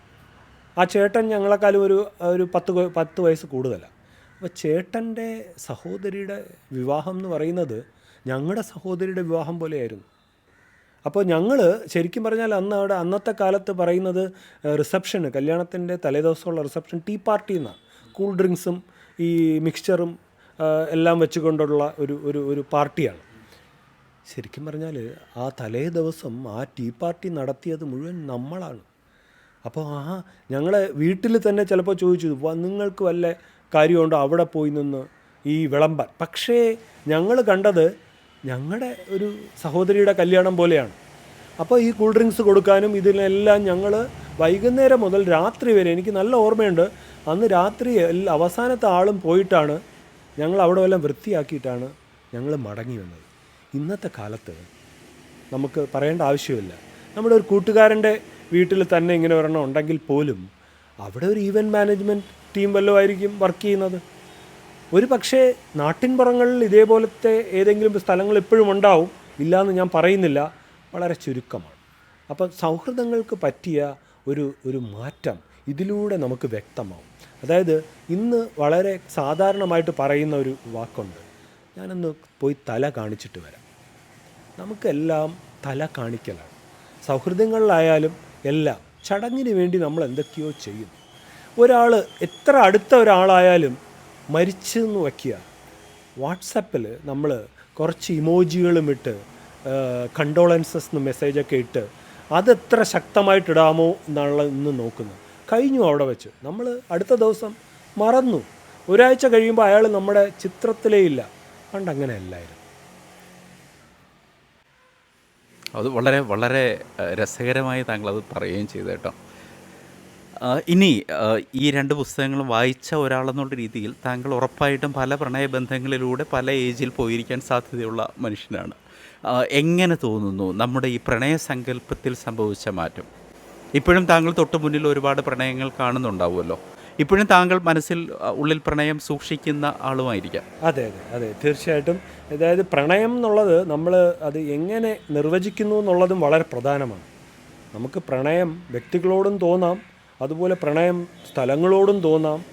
Speaker 1: ആ ചേട്ടൻ ഞങ്ങളെക്കാളും ഒരു ഒരു പത്ത് പത്ത് വയസ്സ് കൂടുതലാണ്. അപ്പോൾ ചേട്ടന്റെ സഹോദരിയുടെ വിവാഹം എന്ന് പറയുന്നത് ഞങ്ങളുടെ സഹോദരിയുടെ വിവാഹം പോലെയായിരുന്നു. അപ്പോൾ ഞങ്ങൾ ശരിക്കും പറഞ്ഞാൽ അന്ന് അവിടെ അന്നത്തെ കാലത്ത് പറയുന്നത് റിസപ്ഷന് കല്യാണത്തിന്റെ തലേദിവസമുള്ള റിസപ്ഷൻ ടീ പാർട്ടി എന്നാണ്. കൂൾ ഡ്രിങ്ക്സും ഈ മിക്സ്ചറും എല്ലാം വെച്ചുകൊണ്ടുള്ള ഒരു ഒരു ഒരു പാർട്ടിയാണ്. ശരിക്കും പറഞ്ഞാൽ ആ തലേ ദിവസം ആ ടീ പാർട്ടി നടത്തിയത് മുഴുവൻ നമ്മളാണ്. അപ്പോൾ ആ ഞങ്ങളെ വീട്ടിൽ തന്നെ ചിലപ്പോൾ ചോദിച്ചു "വ- നിങ്ങൾക്ക് വല്ല കാര്യമുണ്ടോ? അവിടെ പോയി നിന്ന് ഈ വിളമ്പാൻ. പക്ഷേ ഞങ്ങൾ കണ്ടത് ഞങ്ങളുടെ ഒരു സഹോദരിയുടെ കല്യാണം പോലെയാണ്. അപ്പോൾ ഈ കൂൾ ഡ്രിങ്ക്സ് കൊടുക്കാനും ഇതിനെല്ലാം ഞങ്ങൾ വൈകുന്നേരം മുതൽ രാത്രി വരെ എനിക്ക് നല്ല ഓർമ്മയുണ്ട് അന്ന് രാത്രി അവസാനത്തെ ആളും പോയിട്ടാണ് ഞങ്ങൾ അവിടെ വല്ല വൃത്തിയാക്കിയിട്ടാണ് ഞങ്ങൾ മടങ്ങി വന്നത്. ഇന്നത്തെ കാലത്ത് നമുക്ക് പറയേണ്ട ആവശ്യമില്ല. നമ്മുടെ ഒരു കൂട്ടുകാരന്റെ വീട്ടിൽ തന്നെ ഇങ്ങനെ ഒരെണ്ണം ഉണ്ടെങ്കിൽ പോലും അവിടെ ഒരു ഈവന്റ് മാനേജ്മെന്റ് ടീം വല്ലതും ആയിരിക്കും വർക്ക് ചെയ്യുന്നത്. ഒരു പക്ഷേ നാട്ടിൻപുറങ്ങളിൽ ഇതേപോലത്തെ ഏതെങ്കിലും സ്ഥലങ്ങൾ എപ്പോഴും ഉണ്ടാവും. ഇല്ലയെന്ന് ഞാൻ പറയുന്നില്ല. വളരെ ചുരുക്കമാണ്. അപ്പം സൗഹൃദങ്ങൾക്ക് പറ്റിയ ഒരു ഒരു മാറ്റം ഇതിലൂടെ നമുക്ക് വ്യക്തമാവും. അതായത് ഇന്ന് വളരെ സാധാരണമായിട്ട് പറയുന്ന ഒരു വാക്കുണ്ട്. ഞാനൊന്ന് പോയി തല കാണിച്ചിട്ട് വരാം. നമുക്കെല്ലാം തല കാണിക്കലാണ്. സൗഹൃദങ്ങളിലായാലും എല്ലാം ചടങ്ങിന് വേണ്ടി നമ്മൾ എന്തൊക്കെയോ ചെയ്യുന്നു ഒരാൾ എത്ര അടുത്ത ഒരാളായാലും മരിച്ചെന്ന് വയ്ക്കുക. വാട്സപ്പിൽ നമ്മൾ കുറച്ച് ഇമോജികളും ഇട്ട് കണ്ടോളൻസസ് എന്ന് മെസ്സേജൊക്കെ ഇട്ട് അതെത്ര ശക്തമായിട്ടിടാമോ എന്നുള്ള ഇന്ന് നോക്കുന്നത്. കഴിഞ്ഞു അവിടെ വെച്ച്. നമ്മൾ അടുത്ത ദിവസം മറന്നു. ഒരാഴ്ച കഴിയുമ്പോൾ അയാൾ നമ്മുടെ ചിത്രത്തിലേ ഇല്ല. പണ്ടങ്ങനെ അല്ലായിരുന്നു
Speaker 2: അത് വളരെ വളരെ രസകരമായി താങ്കൾ അത് പറയുകയും ചെയ്തു കേട്ടോ. ഇനി ഈ രണ്ട് പുസ്തകങ്ങളും വായിച്ച ഒരാളെന്നുള്ള രീതിയിൽ താങ്കൾ ഉറപ്പായിട്ടും പല പ്രണയബന്ധങ്ങളിലൂടെ പല ഏജിൽ പോയിരിക്കാൻ സാധ്യതയുള്ള മനുഷ്യനാണ്. എങ്ങനെ തോന്നുന്നു നമ്മുടെ ഈ പ്രണയ സങ്കല്പത്തിൽ സംഭവിച്ച മാറ്റം? ഇപ്പോഴും താങ്കൾ തൊട്ട് മുന്നിൽ ഒരുപാട് പ്രണയങ്ങൾ കാണുന്നുണ്ടാവുമല്ലോ. ഇപ്പോഴും താങ്കൾ മനസ്സിൽ ഉള്ളിൽ പ്രണയം സൂക്ഷിക്കുന്ന ആളുമായിരിക്കാം.
Speaker 1: അതെ അതെ അതെ തീർച്ചയായിട്ടും. അതായത് പ്രണയം എന്നുള്ളത് നമ്മൾ അത് എങ്ങനെ നിർവചിക്കുന്നു എന്നുള്ളതും വളരെ പ്രധാനമാണ്. നമുക്ക് പ്രണയം വ്യക്തികളോടും തോന്നാം അതുപോലെ പ്രണയം സ്ഥലങ്ങളോടും തോന്നാം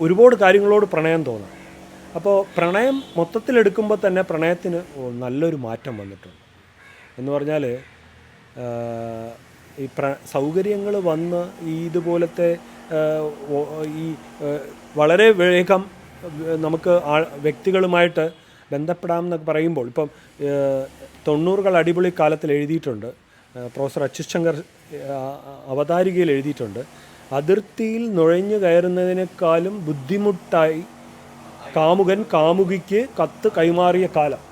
Speaker 1: ഒരുപാട് കാര്യങ്ങളോട് പ്രണയം തോന്നാം. അപ്പോൾ പ്രണയം മൊത്തത്തിലെടുക്കുമ്പോൾ തന്നെ പ്രണയത്തിന് നല്ലൊരു മാറ്റം വന്നിട്ടുണ്ട്. എന്ന് പറഞ്ഞാൽ ഈ പ്ര സൗകര്യങ്ങൾ വന്ന് ഈ ഇതുപോലത്തെ ഈ വളരെ വേഗം നമുക്ക് ആ വ്യക്തികളുമായിട്ട് ബന്ധപ്പെടാം എന്നൊക്കെ പറയുമ്പോൾ ഇപ്പം തൊണ്ണൂറുകൾ അടിപൊളി കാലത്തിൽ എഴുതിയിട്ടുണ്ട്. പ്രൊഫസർ അച്യുശങ്കർ അവതാരികയിൽ എഴുതിയിട്ടുണ്ട്. അതിർത്തിയിൽ നുഴഞ്ഞു കയറുന്നതിനേക്കാളും ബുദ്ധിമുട്ടായി കാമുകൻ കാമുകിക്ക് കത്ത് കൈമാറിയ കാലം.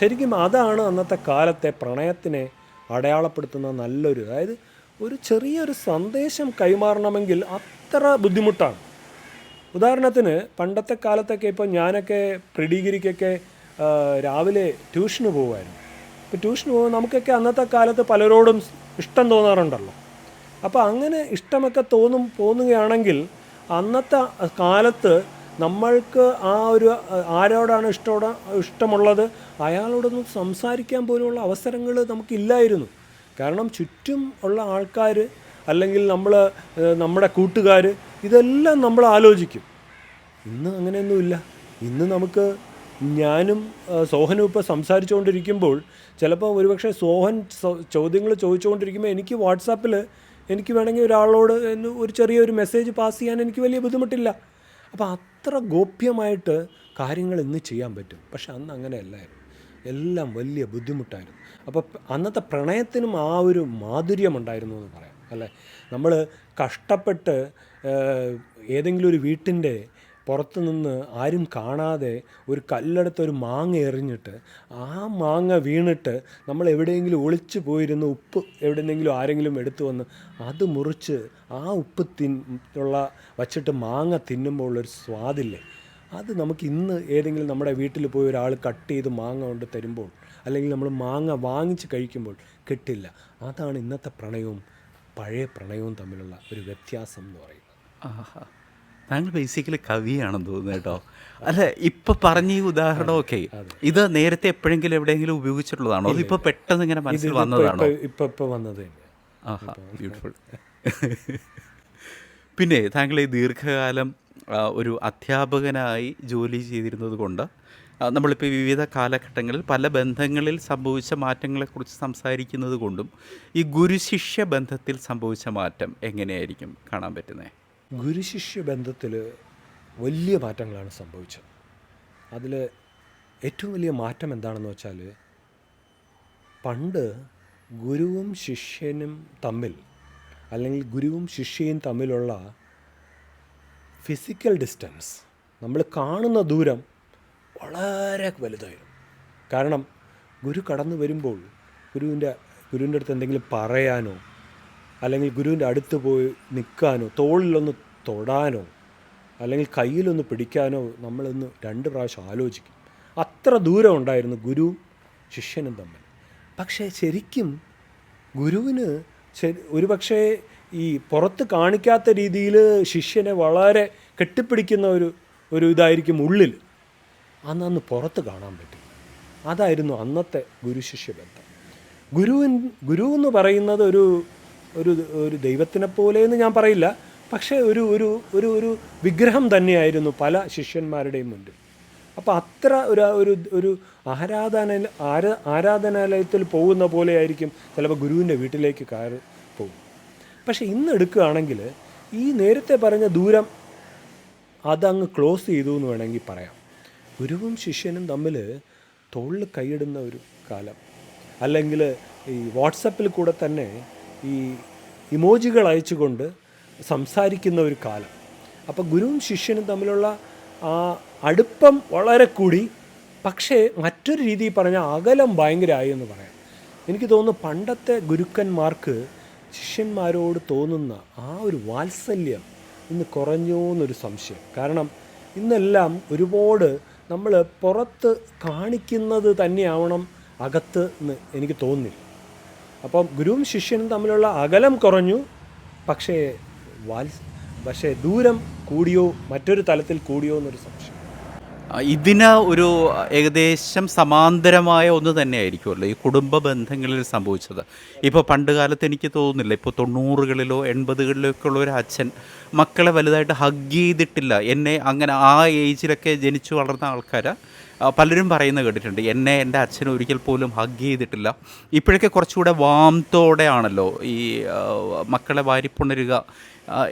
Speaker 1: ശരിക്കും അതാണ് അന്നത്തെ കാലത്തെ പ്രണയത്തിനെ അടയാളപ്പെടുത്തുന്ന നല്ലൊരു അതായത് ഒരു ചെറിയൊരു സന്ദേശം കൈമാറണമെങ്കിൽ അത്ര ബുദ്ധിമുട്ടാണ്. ഉദാഹരണത്തിന് പണ്ടത്തെ കാലത്തൊക്കെ ഇപ്പോൾ ഞാനൊക്കെ പ്രിഡിഗ്രിക്കൊക്കെ രാവിലെ ട്യൂഷന് പോകുമായിരുന്നു. ഇപ്പോൾ ട്യൂഷന് പോകുമ്പോൾ നമുക്കൊക്കെ അന്നത്തെ കാലത്ത് പലരോടും ഇഷ്ടം തോന്നാറുണ്ടല്ലോ. അപ്പോൾ അങ്ങനെ ഇഷ്ടമൊക്കെ തോന്നും തോന്നുകയാണെങ്കിൽ അന്നത്തെ കാലത്ത് നമ്മൾക്ക് ആ ഒരു ആരോടാണ് ഇഷ്ടോട ഇഷ്ടമുള്ളത് അയാളോടൊന്നും സംസാരിക്കാൻ പോലുള്ള അവസരങ്ങൾ നമുക്കില്ലായിരുന്നു. കാരണം ചുറ്റും ഉള്ള ആൾക്കാർ അല്ലെങ്കിൽ നമ്മൾ നമ്മുടെ കൂട്ടുകാർ ഇതെല്ലാം നമ്മൾ ആലോചിക്കും. ഇന്ന് അങ്ങനെയൊന്നുമില്ല ഇന്ന് നമുക്ക് ഞാനും സോഹനും ഇപ്പോൾ സംസാരിച്ചുകൊണ്ടിരിക്കുമ്പോൾ ചിലപ്പോൾ ഒരുപക്ഷെ സോഹൻ ചോദ്യങ്ങൾ ചോദിച്ചുകൊണ്ടിരിക്കുമ്പോൾ എനിക്ക് വാട്സാപ്പിൽ എനിക്ക് വേണമെങ്കിൽ ഒരാളോട് ഒരു ചെറിയൊരു മെസ്സേജ് പാസ് ചെയ്യാൻ എനിക്ക് വലിയ ബുദ്ധിമുട്ടില്ല. അപ്പോൾ അത്ര ഗോപ്യമായിട്ട് കാര്യങ്ങൾ ഇന്ന് ചെയ്യാൻ പറ്റും. പക്ഷെ അന്ന് അങ്ങനെയല്ലായിരുന്നു. എല്ലാം വലിയ ബുദ്ധിമുട്ടായിരുന്നു. അപ്പോൾ അന്നത്തെ പ്രണയത്തിനും ആ ഒരു മാധുര്യമുണ്ടായിരുന്നു എന്ന് പറയാം അല്ലേ? നമ്മൾ കഷ്ടപ്പെട്ട് ഏതെങ്കിലും ഒരു വീട്ടിന്റെ പുറത്ത് നിന്ന് ആരും കാണാതെ ഒരു കല്ലെടുത്ത് ഒരു മാങ്ങ എറിഞ്ഞിട്ട് ആ മാങ്ങ വീണിട്ട് നമ്മൾ എവിടെയെങ്കിലും ഒളിച്ചു പോയിരുന്ന ഉപ്പ് എവിടെയെങ്കിലും ആരെങ്കിലും എടുത്തു വന്ന് അത് മുറിച്ച് ആ ഉപ്പ് തിൻ ഉള്ള വച്ചിട്ട് മാങ്ങ തിന്നുമ്പോൾ ഉള്ളൊരു സ്വാദില്ലേ? അത് നമുക്ക് ഇന്ന് ഏതെങ്കിലും നമ്മുടെ വീട്ടിൽ പോയി ഒരാൾ കട്ട് ചെയ്ത് മാങ്ങ കൊണ്ട് തരുമ്പോൾ അല്ലെങ്കിൽ നമ്മൾ മാങ്ങ വാങ്ങിച്ച് കഴിക്കുമ്പോൾ കിട്ടില്ല. അതാണ് ഇന്നത്തെ പ്രണയവും പഴയ പ്രണയവും തമ്മിലുള്ള ഒരു വ്യത്യാസം എന്ന് പറയുന്നത്.
Speaker 2: ആഹാ. താങ്കൾ ബേസിക്കലി കവിയാണെന്ന് തോന്നുന്നു കേട്ടോ. അല്ല ഇപ്പൊ പറഞ്ഞ ഈ ഉദാഹരണമൊക്കെ ഇത് നേരത്തെ എപ്പോഴെങ്കിലും എവിടെയെങ്കിലും ഉപയോഗിച്ചിട്ടുള്ളതാണോ? അത് ഇപ്പൊ പെട്ടെന്ന് ഇങ്ങനെ മനസ്സിൽ വന്നതാണോ?
Speaker 1: ഇപ്പൊ ഇപ്പൊ വന്നത്
Speaker 2: ആഹാ ബ്യൂട്ടിഫുൾ [laughs] പിന്നെ താങ്കൾ ഈ ദീർഘകാലം ഒരു അധ്യാപകനായി ജോലി ചെയ്തിരുന്നത് കൊണ്ട് നമ്മളിപ്പോൾ വിവിധ കാലഘട്ടങ്ങളിൽ പല ബന്ധങ്ങളിൽ സംഭവിച്ച മാറ്റങ്ങളെക്കുറിച്ച് സംസാരിക്കുന്നത് കൊണ്ടും ഈ ഗുരുശിഷ്യ ബന്ധത്തിൽ സംഭവിച്ച മാറ്റം എങ്ങനെയായിരിക്കും കാണാൻ പറ്റുന്നത്
Speaker 1: ഗുരുശിഷ്യ ബന്ധത്തിൽ വലിയ മാറ്റങ്ങളാണ് സംഭവിച്ചത്. അതിൽ ഏറ്റവും വലിയ മാറ്റം എന്താണെന്ന് വെച്ചാൽ പണ്ട് ഗുരുവും ശിഷ്യനും തമ്മിൽ അല്ലെങ്കിൽ ഗുരുവും ശിഷ്യയും തമ്മിലുള്ള ഫിസിക്കൽ ഡിസ്റ്റൻസ് നമ്മൾ കാണുന്ന ദൂരം വളരെ വലുതായിരുന്നു. കാരണം ഗുരു കടന്നു വരുമ്പോൾ ഗുരുവിന്റെ ഗുരുവിന്റെ അടുത്ത് എന്തെങ്കിലും പറയാനോ അല്ലെങ്കിൽ ഗുരുവിന്റെ അടുത്ത് പോയി നിൽക്കാനോ തോളിലൊന്ന് തൊടാനോ അല്ലെങ്കിൽ കയ്യിലൊന്ന് പിടിക്കാനോ നമ്മളൊന്ന് രണ്ട് പ്രാവശ്യം ആലോചിക്കും. അത്ര ദൂരം ഉണ്ടായിരുന്നു ഗുരുവും ശിഷ്യനും തമ്മിൽ. പക്ഷേ ശരിക്കും ഗുരുവിന് ഒരുപക്ഷേ ഈ പുറത്ത് കാണിക്കാത്ത രീതിയിൽ ശിഷ്യനെ വളരെ കെട്ടിപ്പിടിക്കുന്ന ഒരു ഒരു ഇതായിരിക്കും ഉള്ളിൽ. അന്ന് അന്ന് പുറത്ത് കാണാൻ പറ്റും അതായിരുന്നു അന്നത്തെ ഗുരുശിഷ്യ ബന്ധം. ഗുരുവിൻ ഗുരു എന്ന് പറയുന്നത് ഒരു ഒരു ഒരു ദൈവത്തിനെ പോലെ എന്ന് ഞാൻ പറയില്ല. പക്ഷേ ഒരു ഒരു ഒരു ഒരു വിഗ്രഹം തന്നെയായിരുന്നു പല ശിഷ്യന്മാരുടെയും മുന്നിൽ. അപ്പോൾ അത്ര ഒരു ഒരു ഒരു ആരാധന ആരാ ആരാധനാലയത്തിൽ പോകുന്ന പോലെയായിരിക്കും ചിലപ്പോൾ ഗുരുവിന്റെ വീട്ടിലേക്ക് കയറി പക്ഷേ ഇന്ന് എടുക്കുകയാണെങ്കിൽ ഈ നേരത്തെ പറഞ്ഞ ദൂരം അതങ്ങ് ക്ലോസ് ചെയ്തു എന്ന് വേണമെങ്കിൽ പറയാം. ഗുരുവും ശിഷ്യനും തമ്മിൽ തോളിൽ കൈയിടുന്ന ഒരു കാലം. അല്ലെങ്കിൽ ഈ വാട്സപ്പിൽ കൂടെ തന്നെ ഈ ഇമോജികൾ അയച്ചുകൊണ്ട് സംസാരിക്കുന്ന ഒരു കാലം. അപ്പോൾ ഗുരുവും ശിഷ്യനും തമ്മിലുള്ള ആ അടുപ്പം വളരെ കൂടി. പക്ഷേ മറ്റൊരു രീതിയിൽ പറഞ്ഞാൽ അകലം ഭയങ്കരമായി എന്ന് പറയാം. എനിക്ക് തോന്നുന്നു പണ്ടത്തെ ഗുരുക്കന്മാർക്ക് ശിഷ്യന്മാരോട് തോന്നുന്ന ആ ഒരു വാത്സല്യം ഇന്ന് കുറഞ്ഞോ എന്നൊരു സംശയം. കാരണം ഇന്നെല്ലാം ഒരുപാട് നമ്മൾ പുറത്ത് കാണിക്കുന്നത് തന്നെയാവണം അകത്ത് എന്ന് എനിക്ക് തോന്നുന്നില്ല. അപ്പം ഗുരുവും ശിഷ്യനും തമ്മിലുള്ള അകലം കുറഞ്ഞു. പക്ഷേ വാൽ പക്ഷേ ദൂരം കൂടിയോ മറ്റൊരു തലത്തിൽ കൂടിയോ എന്നൊരു സംശയം.
Speaker 2: ഇതിന് ഒരു ഏകദേശം സമാന്തരമായ ഒന്ന് തന്നെയായിരിക്കുമല്ലോ ഈ കുടുംബ ബന്ധങ്ങളിൽ സംഭവിച്ചത്. ഇപ്പോൾ പണ്ട് കാലത്ത് എനിക്ക് തോന്നുന്നില്ല ഇപ്പോൾ തൊണ്ണൂറുകളിലോ എൺപതുകളിലോ ഒക്കെ ഉള്ള ഒരു അച്ഛൻ മക്കളെ വലുതായിട്ട് ഹഗ് ചെയ്തിട്ടില്ല. എന്നെ അങ്ങനെ ആ ഏജിലൊക്കെ ജനിച്ചു വളർന്ന ആൾക്കാർ പലരും പറയുന്നത് കേട്ടിട്ടുണ്ട് എന്നെ എന്റെ അച്ഛൻ ഒരിക്കൽ പോലും ഹഗ് ചെയ്തിട്ടില്ല. ഇപ്പോഴൊക്കെ കുറച്ചുകൂടെ വാംത്തോടെയാണല്ലോ ഈ മക്കളെ വാരിപ്പുണരുക.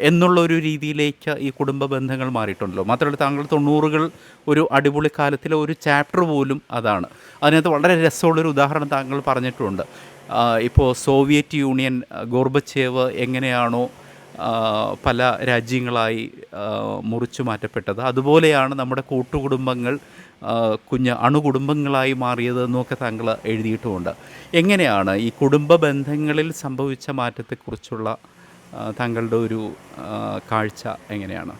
Speaker 2: എന്നുള്ള ഒരു രീതിയിലേക്ക് ഈ കുടുംബ ബന്ധങ്ങൾ മാറിയിട്ടുണ്ടല്ലോ. മാത്രമല്ല താങ്കൾ തൊണ്ണൂറുകൾ ഒരു അടിപൊളി കാലത്തിലെ ഒരു ചാപ്റ്റർ പോലും അതാണ്. അതിനകത്ത് വളരെ രസമുള്ളൊരു ഉദാഹരണം താങ്കൾ പറഞ്ഞിട്ടുണ്ട്. ഇപ്പോൾ സോവിയറ്റ് യൂണിയൻ ഗോർബച്ചേവ് എങ്ങനെയാണോ പല രാജ്യങ്ങളായി മുറിച്ചു മാറ്റപ്പെട്ടത്. അതുപോലെയാണ് നമ്മുടെ കൂട്ടുകുടുംബങ്ങൾ കുഞ്ഞ് അണുകുടുംബങ്ങളായി മാറിയത് എന്നൊക്കെ താങ്കൾ എഴുതിയിട്ടുമുണ്ട്. എങ്ങനെയാണ് ഈ കുടുംബ ബന്ധങ്ങളിൽ സംഭവിച്ച മാറ്റത്തെക്കുറിച്ചുള്ള താങ്കളുടെ ഒരു കാഴ്ച എങ്ങനെയാണ്?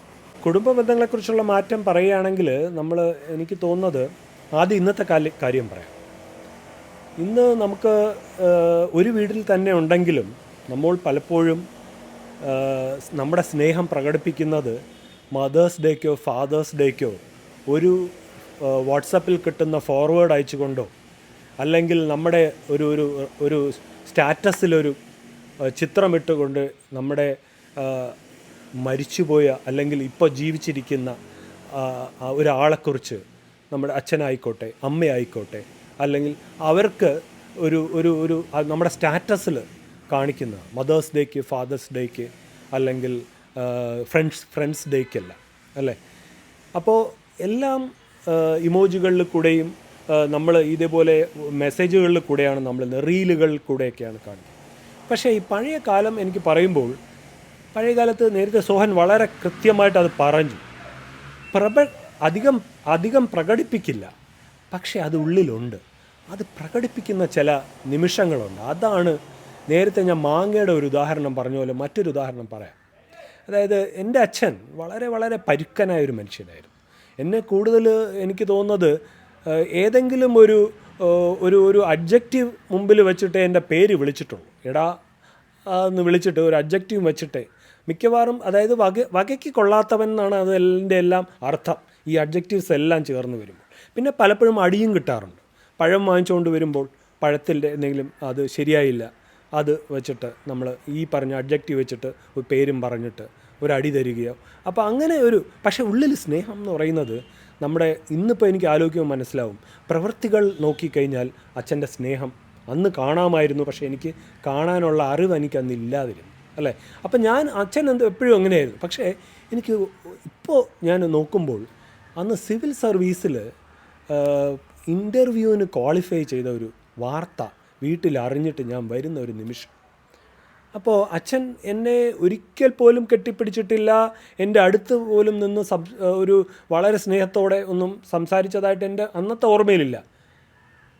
Speaker 1: കുടുംബ ബന്ധങ്ങളെക്കുറിച്ചുള്ള മാറ്റം പറയുകയാണെങ്കിൽ നമ്മൾ എനിക്ക് തോന്നുന്നത് ആദ്യം ഇന്നത്തെ കാല കാര്യം പറയാം. ഇന്ന് നമുക്ക് ഒരു വീട്ടിൽ തന്നെ ഉണ്ടെങ്കിലും നമ്മൾ പലപ്പോഴും നമ്മുടെ സ്നേഹം പ്രകടിപ്പിക്കുന്നത് മദേഴ്സ് ഡേക്കോ ഫാദേഴ്സ് ഡേക്കോ ഒരു വാട്സപ്പിൽ കിട്ടുന്ന ഫോർവേഡ് അയച്ചുകൊണ്ടോ അല്ലെങ്കിൽ നമ്മുടെ ഒരു ഒരു ഒരു സ്റ്റാറ്റസിലൊരു ചിത്രമിട്ടുകൊണ്ട് നമ്മുടെ മരിച്ചുപോയ അല്ലെങ്കിൽ ഇപ്പോൾ ജീവിച്ചിരിക്കുന്ന ഒരാളെക്കുറിച്ച് നമ്മുടെ അച്ഛനായിക്കോട്ടെ അമ്മയായിക്കോട്ടെ അല്ലെങ്കിൽ അവർക്ക് ഒരു ഒരു ഒരു നമ്മുടെ സ്റ്റാറ്റസിൽ കാണിക്കുന്ന മദേഴ്സ് ഡേക്ക് ഫാദേഴ്സ് ഡേക്ക് അല്ലെങ്കിൽ ഫ്രണ്ട്സ് ഫ്രണ്ട്സ് ഡേക്കല്ല അല്ലേ അപ്പോൾ എല്ലാം ഇമോജികളിൽ കൂടെയും നമ്മൾ ഇതേപോലെ മെസ്സേജുകളിൽ കൂടെയാണ് നമ്മൾ റീലുകളിൽ കൂടെയൊക്കെയാണ് കാണിക്കുന്നത്. പക്ഷേ ഈ പഴയ കാലം എനിക്ക് പറയുമ്പോൾ പഴയ കാലത്ത് നേരത്തെ സോഹൻ വളരെ കൃത്യമായിട്ട് അത് പറഞ്ഞു. പ്രബ അധികം അധികം പ്രകടിപ്പിക്കില്ല. പക്ഷേ അത് ഉള്ളിലുണ്ട്. അത് പ്രകടിപ്പിക്കുന്ന ചില നിമിഷങ്ങളുണ്ട്. അതാണ് നേരത്തെ ഞാൻ മാങ്ങയുടെ ഒരു ഉദാഹരണം പറഞ്ഞ പോലെ മറ്റൊരു ഉദാഹരണം പറയാം. അതായത് എന്റെ അച്ഛൻ വളരെ വളരെ പരുക്കനായ ഒരു മനുഷ്യനായിരുന്നു. എന്നെ കൂടുതൽ എനിക്ക് തോന്നുന്നത് ഏതെങ്കിലും ഒരു ഒരു ഒരു അഡ്ജക്റ്റീവ് മുമ്പിൽ വെച്ചിട്ട് എന്റെ പേര് വിളിച്ചിട്ടുള്ളൂ. എടാ എന്ന് വിളിച്ചിട്ട് ഒരു അബ്ജക്റ്റീവ് വെച്ചിട്ട് മിക്കവാറും അതായത് വക വകയ്ക്ക് കൊള്ളാത്തവൻ എന്നാണ് അതിന്റെ എല്ലാം അർത്ഥം. ഈ അബ്ജക്റ്റീവ്സ് എല്ലാം ചേർന്ന് വരുമ്പോൾ. പിന്നെ പലപ്പോഴും അടിയും കിട്ടാറുണ്ട്. പഴം വാങ്ങിച്ചുകൊണ്ട് വരുമ്പോൾ പഴത്തിന്റെ എന്തെങ്കിലും അത് ശരിയായില്ല അത് വെച്ചിട്ട് നമ്മൾ ഈ പറഞ്ഞ അഡ്ജക്റ്റീവ് വെച്ചിട്ട് ഒരു പേരും പറഞ്ഞിട്ട് ഒരു അടി തരികയോ. അപ്പോൾ അങ്ങനെ ഒരു പക്ഷേ ഉള്ളിൽ സ്നേഹം എന്ന് പറയുന്നത് നമ്മുടെ ഇന്നിപ്പോൾ എനിക്ക് ആലോചിക്കുമ്പോൾ മനസ്സിലാവും. പ്രവൃത്തികൾ നോക്കിക്കഴിഞ്ഞാൽ അച്ഛന്റെ സ്നേഹം അന്ന് കാണാമായിരുന്നു പക്ഷേ എനിക്ക് കാണാനുള്ള അറിവ് എനിക്ക് അന്ന് ഇല്ലാതിരുന്നു അല്ലേ? അപ്പം ഞാൻ അച്ഛൻ എന്ത് എപ്പോഴും അങ്ങനെയായിരുന്നു. പക്ഷേ എനിക്ക് ഇപ്പോൾ ഞാൻ നോക്കുമ്പോൾ അന്ന് സിവിൽ സർവീസിൽ ഇന്റർവ്യൂവിന് ക്വാളിഫൈ ചെയ്ത ഒരു വാർത്ത വീട്ടിൽ അറിഞ്ഞിട്ട് ഞാൻ വരുന്ന ഒരു നിമിഷം. അപ്പോൾ അച്ഛൻ എന്നെ ഒരിക്കൽ പോലും കെട്ടിപ്പിടിച്ചിട്ടില്ല. എന്റെ അടുത്ത് പോലും നിന്ന് സബ് ഒരു വളരെ സ്നേഹത്തോടെ ഒന്നും സംസാരിച്ചതായിട്ട് എന്റെ അന്നത്തെ ഓർമ്മയിലില്ല.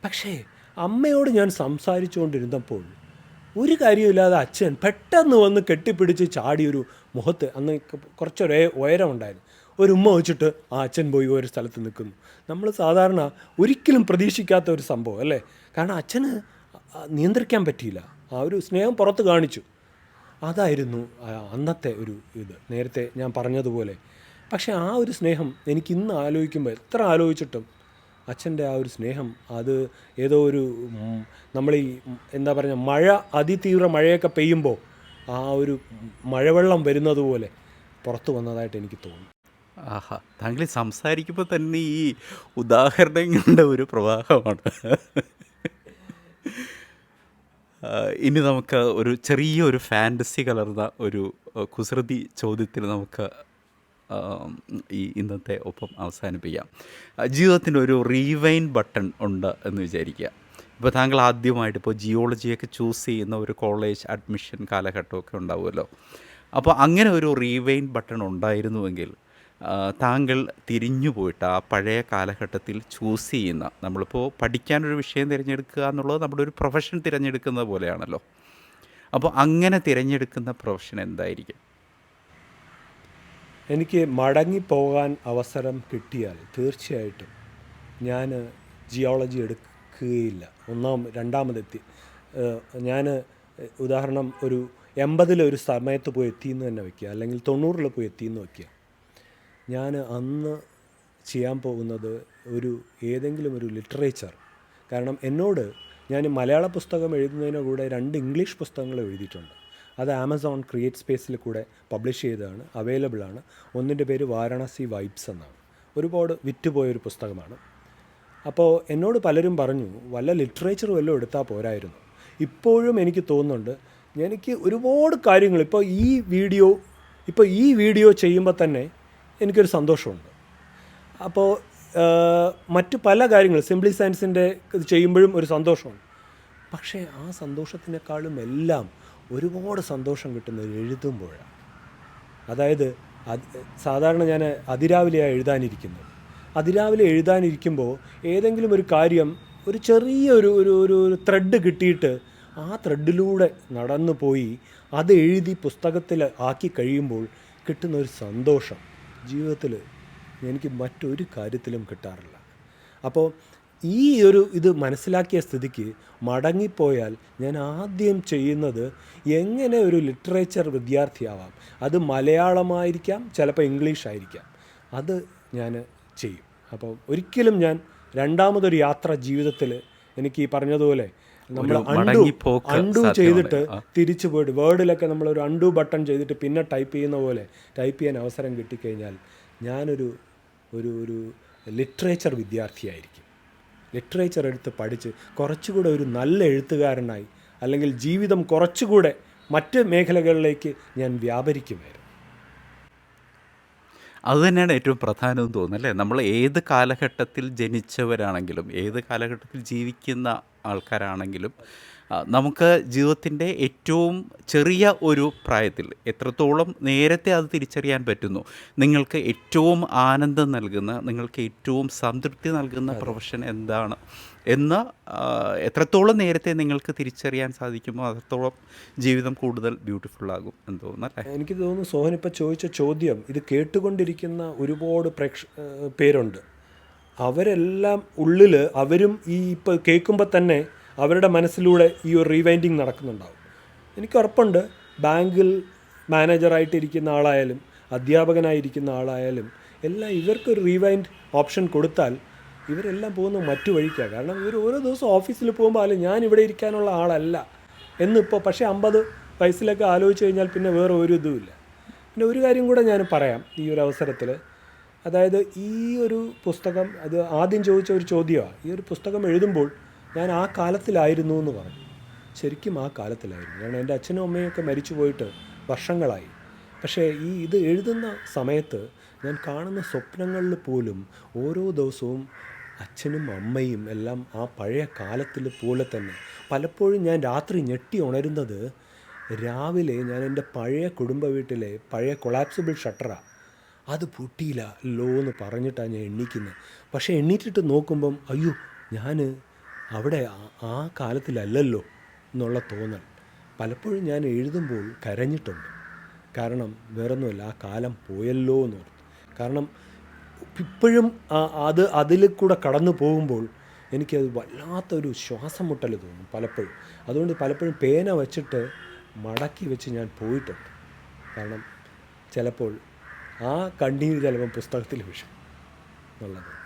Speaker 1: പക്ഷേ അമ്മയോട് ഞാൻ സംസാരിച്ചുകൊണ്ടിരുന്നപ്പോൾ ഒരു കാര്യമില്ലാതെ അച്ഛൻ പെട്ടെന്ന് വന്ന് കെട്ടിപ്പിടിച്ച് ചാടിയൊരു മുഖത്ത് അന്ന് കുറച്ചൊരു ഉയരമുണ്ടായിരുന്നു ഒരു ഉമ്മ വെച്ചിട്ട് ആ അച്ഛൻ പോയി ഒരു സ്ഥലത്ത് നിൽക്കുന്നു. നമ്മൾ സാധാരണ ഒരിക്കലും പ്രതീക്ഷിക്കാത്ത ഒരു സംഭവം അല്ലേ? കാരണം അച്ഛന് നിയന്ത്രിക്കാൻ പറ്റിയില്ല. ആ ഒരു സ്നേഹം പുറത്ത് കാണിച്ചു. അതായിരുന്നു അന്നത്തെ ഒരു ഇത്. നേരത്തെ ഞാൻ പറഞ്ഞതുപോലെ. പക്ഷേ ആ ഒരു സ്നേഹം എനിക്ക് ഇന്ന് ആലോചിക്കുമ്പോൾ എത്ര ആലോചിച്ചിട്ടും അച്ഛന്റെ ആ ഒരു സ്നേഹം അത് ഏതോ ഒരു നമ്മൾ ഈ എന്താ പറയുക മഴ അതിതീവ്ര മഴയൊക്കെ പെയ്യുമ്പോൾ ആ ഒരു മഴവെള്ളം വരുന്നത് പോലെ പുറത്തു വന്നതായിട്ട് എനിക്ക് തോന്നുന്നു.
Speaker 2: ആഹാ താങ്കൾ സംസാരിക്കുമ്പോൾ തന്നെ ഈ ഉദാഹരണങ്ങളുടെ ഒരു പ്രവാഹമാണ്. ഇനി നമുക്ക് ഒരു ചെറിയ ഒരു ഫാന്റസി കലർന്ന ഒരു കുസൃതി ചോദ്യത്തിന് നമുക്ക് ഈ ഇന്നത്തെ ഒപ്പം അവസാനിപ്പിക്കാം. ജീവിതത്തിന്റെ ഒരു റീവൈൻ ബട്ടൺ ഉണ്ട് എന്ന് വിചാരിക്കുക. ഇപ്പോൾ താങ്കൾ ആദ്യമായിട്ട് ഇപ്പോൾ ജിയോളജിയൊക്കെ ചൂസ് ചെയ്യുന്ന ഒരു കോളേജ് അഡ്മിഷൻ കാലഘട്ടമൊക്കെ ഉണ്ടാവുമല്ലോ. അപ്പോൾ അങ്ങനെ ഒരു റീവൈൻ ബട്ടൺ ഉണ്ടായിരുന്നുവെങ്കിൽ താങ്കൾ തിരിഞ്ഞു പോയിട്ട് ആ പഴയ കാലഘട്ടത്തിൽ ചൂസ് ചെയ്യുന്ന നമ്മളിപ്പോൾ പഠിക്കാനൊരു വിഷയം തിരഞ്ഞെടുക്കുക എന്നുള്ളത് നമ്മുടെ ഒരു പ്രൊഫഷൻ തിരഞ്ഞെടുക്കുന്നത് പോലെയാണല്ലോ. അപ്പോൾ അങ്ങനെ തിരഞ്ഞെടുക്കുന്ന പ്രൊഫഷൻ എന്തായിരിക്കും?
Speaker 1: എനിക്ക് മടങ്ങിപ്പോകാൻ അവസരം കിട്ടിയാൽ തീർച്ചയായിട്ടും ഞാൻ ജിയോളജി എടുക്കുകയില്ല. ഒന്നാം രണ്ടാമതെത്തി. ഞാൻ ഉദാഹരണം ഒരു എൺപതിൽ ഒരു സമയത്ത് പോയി എത്തിയെന്ന് തന്നെ വയ്ക്കുക അല്ലെങ്കിൽ തൊണ്ണൂറിൽ പോയി എത്തിയെന്ന് വയ്ക്കുക ഞാൻ അന്ന് ചെയ്യാൻ പോകുന്നത് ഒരു ഏതെങ്കിലും ഒരു ലിറ്ററേച്ചർ. കാരണം എന്നോട് ഞാൻ മലയാള പുസ്തകം എഴുതുന്നതിന് കൂടെ രണ്ട് ഇംഗ്ലീഷ് പുസ്തകങ്ങൾ എഴുതിയിട്ടുണ്ട്. അത് ആമസോൺ ക്രിയേറ്റ് സ്പേസിൽ കൂടെ പബ്ലിഷ് ചെയ്തതാണ് അവൈലബിൾ ആണ്. ഒന്നിന്റെ പേര് വാരണാസി വൈബ്സ് എന്നാണ്. ഒരുപാട് വിറ്റുപോയൊരു പുസ്തകമാണ്. അപ്പോൾ എന്നോട് പലരും പറഞ്ഞു വല്ല ലിറ്ററേച്ചർ വല്ലതും എടുത്താൽ പോരായിരുന്നു. ഇപ്പോഴും എനിക്ക് തോന്നുന്നുണ്ട് എനിക്ക് ഒരുപാട് കാര്യങ്ങൾ ഇപ്പോൾ ഈ വീഡിയോ ഇപ്പോൾ ഈ വീഡിയോ ചെയ്യുമ്പോൾ തന്നെ എനിക്കൊരു സന്തോഷമുണ്ട്. അപ്പോൾ മറ്റ് പല കാര്യങ്ങൾ സിംപ്ലി സയൻസിന്റെ ഇത് ചെയ്യുമ്പോഴും ഒരു സന്തോഷമുണ്ട്. പക്ഷേ ആ സന്തോഷത്തിനേക്കാളും എല്ലാം ഒരുപാട് സന്തോഷം കിട്ടുന്നത് എഴുതുമ്പോഴാണ്. അതായത് സാധാരണ ഞാൻ അതിരാവിലെയാണ് എഴുതാനിരിക്കുന്നത്. അതിരാവിലെ എഴുതാനിരിക്കുമ്പോൾ ഏതെങ്കിലും ഒരു കാര്യം ഒരു ചെറിയ ഒരു ഒരു ഒരു ത്രെഡ് കിട്ടിയിട്ട് ആ ത്രെഡിലൂടെ നടന്നു പോയി അത് എഴുതി പുസ്തകത്തിൽ ആക്കി കഴിയുമ്പോൾ കിട്ടുന്ന ഒരു സന്തോഷം. ജീവിതത്തിൽ എനിക്ക് മറ്റൊരു കാര്യത്തിലും കിട്ടാറില്ല. അപ്പോൾ ഈ ഒരു ഇത് മനസ്സിലാക്കിയ സ്ഥിതിക്ക് മടങ്ങിപ്പോയാൽ ഞാൻ ആദ്യം ചെയ്യുന്നത് എങ്ങനെ ഒരു ലിറ്ററേച്ചർ വിദ്യാർത്ഥിയാവാം. അത് മലയാളമായിരിക്കാം ചിലപ്പോൾ ഇംഗ്ലീഷ് ആയിരിക്കാം അത് ഞാൻ ചെയ്യും. അപ്പോൾ ഒരിക്കലും ഞാൻ രണ്ടാമതൊരു യാത്ര ജീവിതത്തിൽ എനിക്ക് ഈ പറഞ്ഞതുപോലെ നമ്മൾ അണ്ടു അണ്ടു ചെയ്തിട്ട്. തിരിച്ചു പോയിട്ട് വേർഡിലൊക്കെ നമ്മൾ ഒരു അണ്ടു ബട്ടൺ ചെയ്തിട്ട് പിന്നെ ടൈപ്പ് ചെയ്യുന്ന പോലെ ടൈപ്പ് ചെയ്യാൻ അവസരം കിട്ടിക്കഴിഞ്ഞാൽ ഞാനൊരു ഒരു ഒരു ലിറ്ററേച്ചർ വിദ്യാർത്ഥിയായിരിക്കും. ലിറ്ററേച്ചർ എടുത്ത് പഠിച്ച് കുറച്ചുകൂടെ ഒരു നല്ല എഴുത്തുകാരനായി അല്ലെങ്കിൽ ജീവിതം കുറച്ചുകൂടെ മറ്റ് മേഖലകളിലേക്ക് ഞാൻ വ്യാപരിക്കുമായിരുന്നു.
Speaker 2: അതുതന്നെയാണ് ഏറ്റവും പ്രധാനമെന്ന് തോന്നുന്നത് അല്ലേ? നമ്മൾ ഏത് കാലഘട്ടത്തിൽ ജനിച്ചവരാണെങ്കിലും ഏത് കാലഘട്ടത്തിൽ ജീവിക്കുന്ന ആൾക്കാരാണെങ്കിലും നമുക്ക് ജീവിതത്തിന്റെ ഏറ്റവും ചെറിയ ഒരു പ്രായത്തിൽ എത്രത്തോളം നേരത്തെ അത് തിരിച്ചറിയാൻ പറ്റുന്നു നിങ്ങൾക്ക് ഏറ്റവും ആനന്ദം നൽകുന്ന നിങ്ങൾക്ക് ഏറ്റവും സംതൃപ്തി നൽകുന്ന പ്രൊഫഷൻ എന്താണ് എന്ന് എത്രത്തോളം നേരത്തെ നിങ്ങൾക്ക് തിരിച്ചറിയാൻ സാധിക്കുമോ അത്രത്തോളം ജീവിതം കൂടുതൽ ബ്യൂട്ടിഫുൾ ആകും എന്ന് തോന്നുന്നു
Speaker 1: എനിക്ക് തോന്നുന്നു സോഹൻ ഇപ്പോൾ ചോദിച്ച ചോദ്യം ഇത് കേട്ടുകൊണ്ടിരിക്കുന്ന ഒരുപാട് പ്രേക്ഷ പേരുണ്ട്. അവരെല്ലാം ഉള്ളിൽ അവരും ഈ ഇപ്പോൾ കേൾക്കുമ്പോൾ തന്നെ അവരുടെ മനസ്സിലൂടെ ഈ ഒരു റീവൈൻഡിങ് നടക്കുന്നുണ്ടാവും. എനിക്ക് ഉറപ്പുണ്ട് ബാങ്കിൽ മാനേജറായിട്ടിരിക്കുന്ന ആളായാലും അധ്യാപകനായിരിക്കുന്ന ആളായാലും എല്ലാം ഇവർക്കൊരു റീവൈൻഡ് ഓപ്ഷൻ കൊടുത്താൽ ഇവരെല്ലാം പോകുന്ന മറ്റു വഴിക്കാണ് കാരണം ഇവർ ഓരോ ദിവസം ഓഫീസിൽ പോകുമ്പോൾ അല്ല ഞാൻ ഇവിടെ ഇരിക്കാനുള്ള ആളല്ല എന്നിപ്പോൾ പക്ഷേ അമ്പത് വയസ്സിലൊക്കെ ആലോചിച്ച് കഴിഞ്ഞാൽ പിന്നെ വേറെ ഒരു ഇതുമില്ല. പിന്നെ ഒരു കാര്യം കൂടെ ഞാൻ പറയാം ഈ ഒരു അവസരത്തിൽ അതായത് ഈ ഒരു പുസ്തകം അത് ആദ്യം ചോദിച്ച ഒരു ചോദ്യമാണ് ഈ ഒരു പുസ്തകം എഴുതുമ്പോൾ ഞാൻ ആ കാലത്തിലായിരുന്നു എന്ന് പറഞ്ഞു. ശരിക്കും ആ കാലത്തിലായിരുന്നു. കാരണം എന്റെ അച്ഛനും അമ്മയൊക്കെ മരിച്ചു പോയിട്ട് വർഷങ്ങളായി. പക്ഷേ ഈ ഇത് എഴുതുന്ന സമയത്ത് ഞാൻ കാണുന്ന സ്വപ്നങ്ങളിൽ പോലും ഓരോ ദിവസവും അച്ഛനും അമ്മയും എല്ലാം ആ പഴയ കാലത്തിൽ പോലെ തന്നെ പലപ്പോഴും ഞാൻ രാത്രി ഞെട്ടി ഉണരുന്നത് രാവിലെ ഞാൻ എന്റെ പഴയ കുടുംബ വീട്ടിലെ പഴയ കൊളാപ്സിബിൾ ഷട്ടറാണ് അത് പൊട്ടിയില്ല ലോ എന്ന് പറഞ്ഞിട്ടാണ് ഞാൻ എണ്ണീക്കുന്നത്. പക്ഷേ എണ്ണീറ്റിട്ട് നോക്കുമ്പം അയ്യോ ഞാൻ അവിടെ ആ- കാലത്തിലല്ലല്ലോ എന്നുള്ള തോന്നൽ. പലപ്പോഴും ഞാൻ എഴുതുമ്പോൾ കരഞ്ഞിട്ടുണ്ട്. കാരണം വേറൊന്നുമല്ല ആ കാലം പോയല്ലോ എന്ന് ഓർത്ത്. കാരണം ഇപ്പോഴും അത് അതിൽ കൂടെ കടന്നു പോകുമ്പോൾ എനിക്കത് വല്ലാത്തൊരു ശ്വാസം മുട്ടൽ തോന്നും പലപ്പോഴും. അതുകൊണ്ട് പലപ്പോഴും പേന വച്ചിട്ട് മടക്കി വെച്ച് ഞാൻ പോയിട്ടുണ്ട്. കാരണം ചിലപ്പോൾ ആ കണ്ണീര് ചിലപ്പോൾ പുസ്തകത്തിൽ വിഷം എന്നുള്ളത്.